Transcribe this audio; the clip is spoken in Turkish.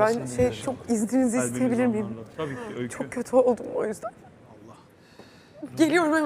Ben şey çok izninizi isteyebilir miyim? Tabii ki öykü. Çok kötü oldum o yüzden. Geliyorum hemen.